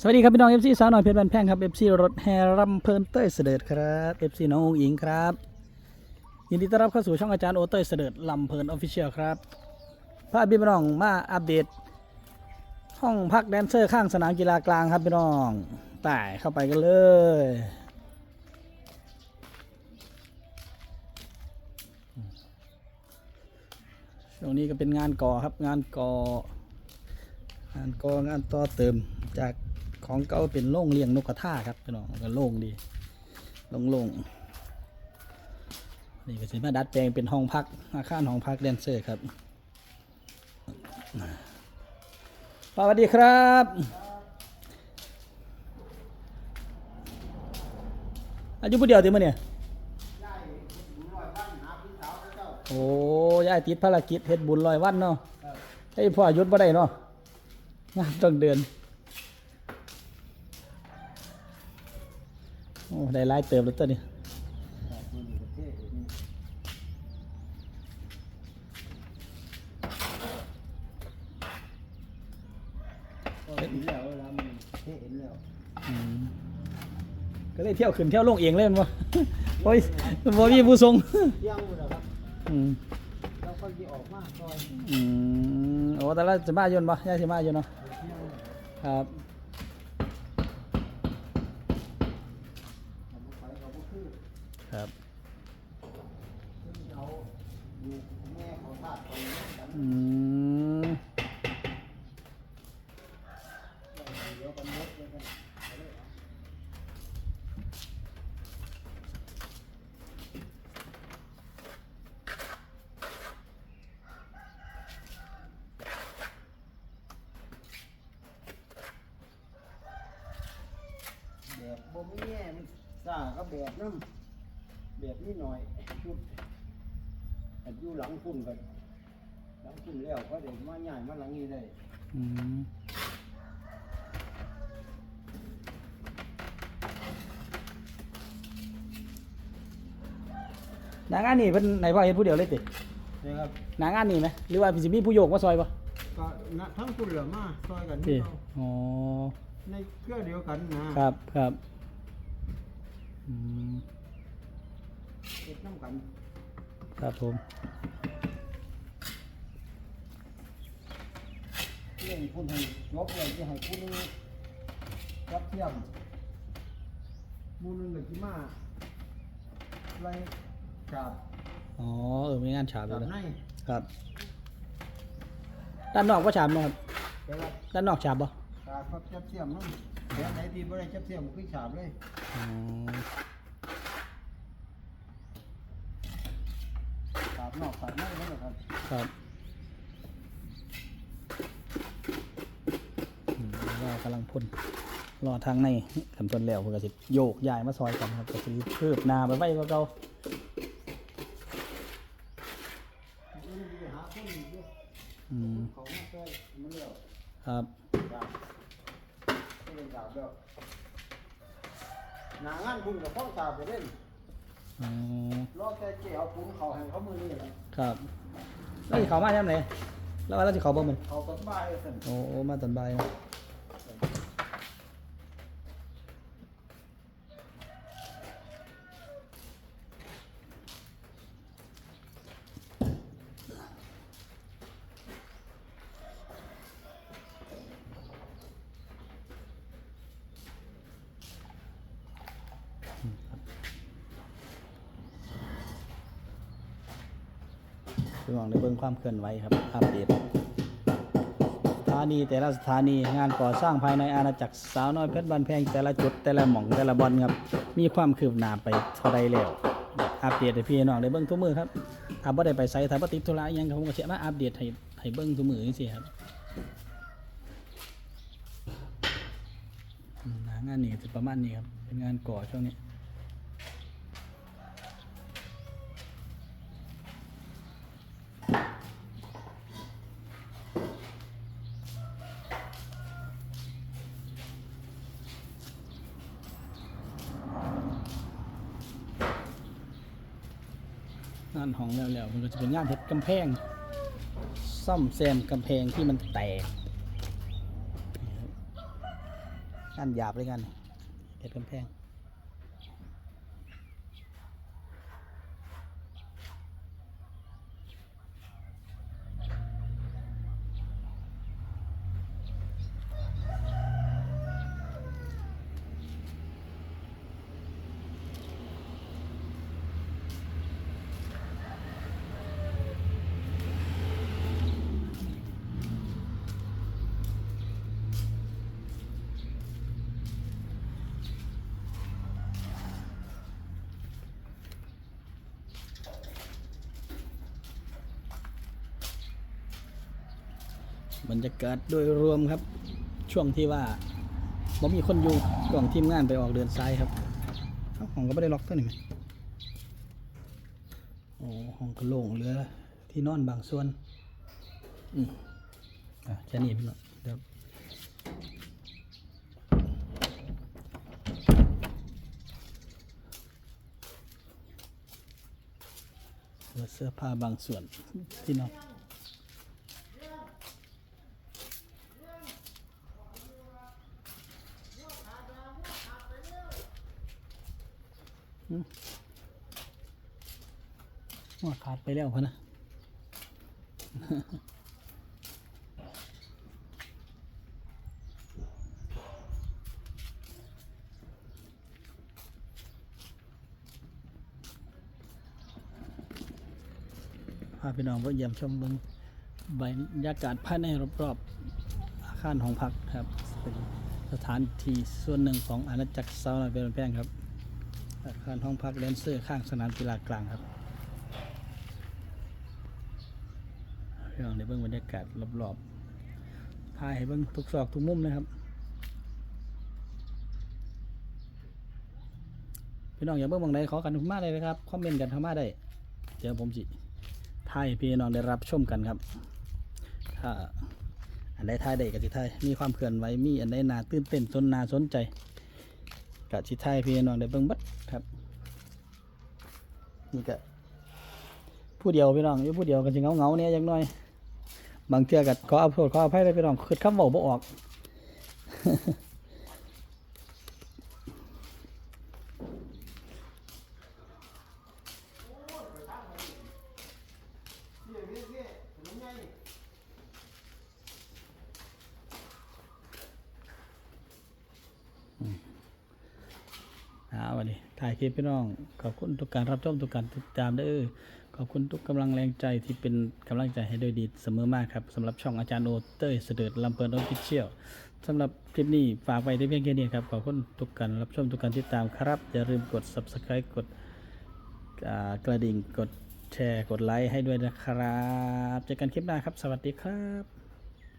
สวัสดีครับพี่น้อง FC สาวหน่อยเพชรบันแพงครับ FC รถแฮรำเพลินเต้ยเสด็จครับ FC น้ององอิงครับยินดีต้อนรับเข้าสู่ช่องอาจารย์โอเต้ยเสด็จลำเพลินออฟฟิเชียลครับพาพี่น้องมาอัปเดต ห้องพักแดนเซอร์ข้างสนามกีฬากลางครับพี่น้องไต่เข้าไปกันเลยช่วงนี้ก็เป็นงานก่อครับงานก่อ งานก่องานต่อเติมจากของเก่าเป็นโล่งเลี้ยงนกกระทาครับพี่น้องก็โล่งดีโล่งๆนี่ก็สิมาดัดแปลงเป็นห้องพักอาคารห้องพักแดนเซอร์ครับสวัสดีครับอายุผู้เดียวติมื่อเนี่ยโอ้ยายติดภารกิจเฮ็ดบุญลอยวันเนาะให้พ่อหยุดบ่ได้เนาะ งานต้องเดือนโอ้ ได้หลายเติมแล้วตัวนี้เห็นแล้วเวลามันเห็นแล้วอืมก็เลยเที่ยวขึ้นเที่ยวลงเองเลยแมันวะโอ้ยบ่มีผู้ทรงเที่ยงหมดแล้วครับอืมแล้วก็จะออกมาซอยอืมโอ้แต่ละจะมาอยนต์บ่ย่าสิมาอยู่เนาะเที่ยง ครับเอาไปเขาก็คือครับ เอาอยู่แม่เขาทาดไปกัน อืม เดี๋ยวกันหมดเลยกันแบบบ่มีแง่มันซ่าก็แบบน้ำแบบนี้หน่อยชุดแต่อยู่หลังคุณกันหลังคุณแล้วก็เดี๋ยวมาใหญ่มาหลังนี้ได้อืมหนางานนี่เพิ่นไหนพ่อเฮ็ดผู้เดียวเลยตินะครับหนางานนี่ไหมหรือว่าสิมีผู้โยกมาซอยบ่ก็นะทั้งคุณเหลือมาซอยกันตินี่เอาอ๋อในเครือเดียวกันนะครับครับอืม เก็บน้ำกันครับผมเรื่องคุณให้ยกเลยจะให้คุณรับเทียมหมูลนึงเหลือกี่มาไรกาบอ๋อเออมีงานฉาบอยู่กาบแล้วในครับ ด้านนอกก็ฉาบไหมครับ แต่ละด้านนอกฉาบบ่กาบครับจับเทียมนั่นเดี๋ยวไหนที่ไม่ได้จับเทียมคือฉาบเลย อ๋อกาบนอกกาบในนั่นแหละครับครับว่ากำลังพ่นรอทางในขันต้นแล้วเพื่อสิโยกย้ายมาซอยกันครับก็สิคืบหน้าไปไว้กว่าเก่าคนอีกด้วยอืมครับก็เลยกาบแล้ว หนางานบุญกับข้องกาบไปเล่นอ๋อรอแต่เกี่ยวปุ้นเขาแห่งเขามือนี่แหละครับแล้วสิเขามาแนมไหนแล้วว่าเราสิเขาบ่มันเขาสบายกันโอ้โอ้มาตอนบ่ายนะ พี่น้องได้เบิ่งความเคลื่อนไหวครับอัปเดตสถานีแต่ละสถานีงานก่อสร้างภายในอาณาจักรสาวน้อยเพชรบันแพงแต่ละจุดแต่ละหม่องแต่ละบอลครับมีความคืบหน้าไปเท่าใดแล้วอัปเดตให้พี่น้องได้เบิ่งทุกมือครับถ้าบ่ได้ไปไสถ้าบ่ติดธุระยังก็ผมก็สิมาอัปเดตให้ให้เบิ่งทุกมือจังซี่ครับงานนี้ก็สิประมาณนี้ครับเป็นงานก่อช่วงนี้ งานห้องแล้วแล้วมันก็จะเป็นงานเฮ็ดกำแพง ซ่อมแซมกำแพงที่มันแตกงานหยาบเลยกันเห็ดกำแพง บรรยากาศโดยรวมครับ ช่วงที่ว่าบ่มีคนอยู่กล่องทีมงานไปออกเดินซ้ายครับเอ้าห้องก็ไม่ได้ล็อกตัวนี่ไหมโอ้ห้องก็โล่งเหลือที่นอนบางส่วนอืมอะแค่นี้พี่น้องเดี๋ยวเหลือเสื้อผ้าบางส่วนที่นอน ว่าขาดไปแล้วพะนะพาพี่น้องไปเยี่ยมชมเบงบรรยากาศภายในรอบๆอาคารห้องพักครับเป็นสถานที่ส่วนหนึ่งของอาณาจักรซาวน์เป็นแพงครับอาคารห้องพักแดนเซอร์ข้างสนามกีฬากลางครับ พี่น้องได้เบิ่งบรรยากาศรอบๆถ่ายให้เบิ่งทุกซอกทุกมุมนะครับพี่น้องอยากเบิ่งบางใดขอกันทุกมาเลยนะครับคอมเมนต์กันเข้ามาได้เดี๋ยวผมสิถ่ายพี่น้องได้รับชมกันครับถ้าอันใดถ่ายได้ก็สิถ่ายมีความเคลื่อนไหวมีอันใดนาตื่นเต้นสนนาสนใจกะชิไทยพี่น้องได้เบิ่งบัดครับนี่ก็ผู้เดียวพี่น้องอยู่ผู้เดียวกันสิเงาเงาเนี่ยจังน่อย บางเทื่อก็ขออภัยขออภัยเลยพี่น้องคือคำบอกบ่ออกอ่าวันนี้ถ่ายคลิปพี่น้อง ขอบคุณทุกการรับชมทุกการติดตามเด้อ ขอบคุณทุกกำลังแรงใจที่เป็นกำลังใจให้โดยดีเสมอมากครับสำหรับช่องอาจารย์โอเต้ยเสด็จลำเปิดออฟฟิเชียลสำหรับคลิปนี้ฝากไว้ได้เพียงแค่นี้ครับขอบคุณทุกการรับชมทุกการติดตามครับ อย่าลืมกด subscribe กดกระดิ่งกดแชร์กดไลค์ให้ด้วยนะครับ เจอกันคลิปหน้าครับ สวัสดีครับ